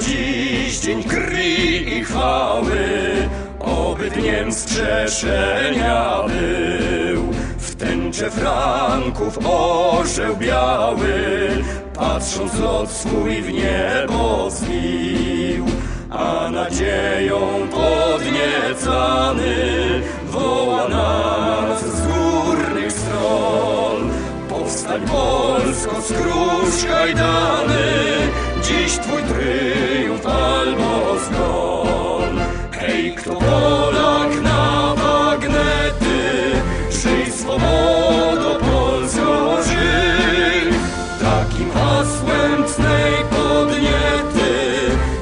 dziś dzień krwi i chwały, oby dniem skrzeszenia był. W tęcze Franków orzeł biały, patrząc lot swój w niebo zbił. A nadzieją podniecany woła nas z górnych stron. Powstań Polsko, skróż kajdany, dziś twój tryumf albo zgon. Hej, kto Polak na bagnety, żyj swobodo Polsko, żyj. Takim hasłem cnej podniety,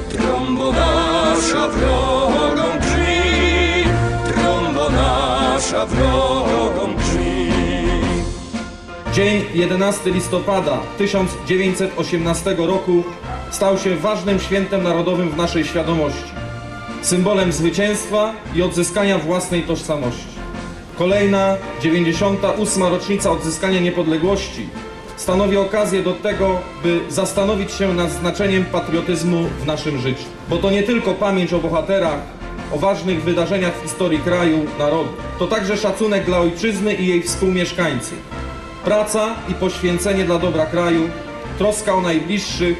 trąbo nasza wrogą krwi, trąbo nasza wrogą. Dzień 11 listopada 1918 roku stał się ważnym świętem narodowym w naszej świadomości. Symbolem zwycięstwa i odzyskania własnej tożsamości. Kolejna 98. rocznica odzyskania niepodległości stanowi okazję do tego, by zastanowić się nad znaczeniem patriotyzmu w naszym życiu. Bo to nie tylko pamięć o bohaterach, o ważnych wydarzeniach w historii kraju, narodu. To także szacunek dla ojczyzny i jej współmieszkańców. Praca i poświęcenie dla dobra kraju, troska o najbliższych,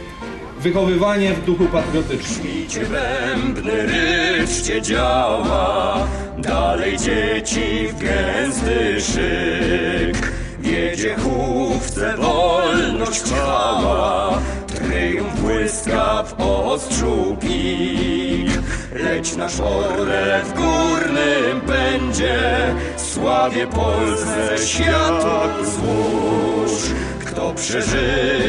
wychowywanie w duchu patriotycznym. Bijcie bębny, ryczcie działa, dalej dzieci w gęsty szyk. Wiedzie chówce wolność chwała, tryumf błyska w ostrzu pik. Leć nasz orle w górnym pędzie, sławie Polsce światło złóż. Kto przeżyje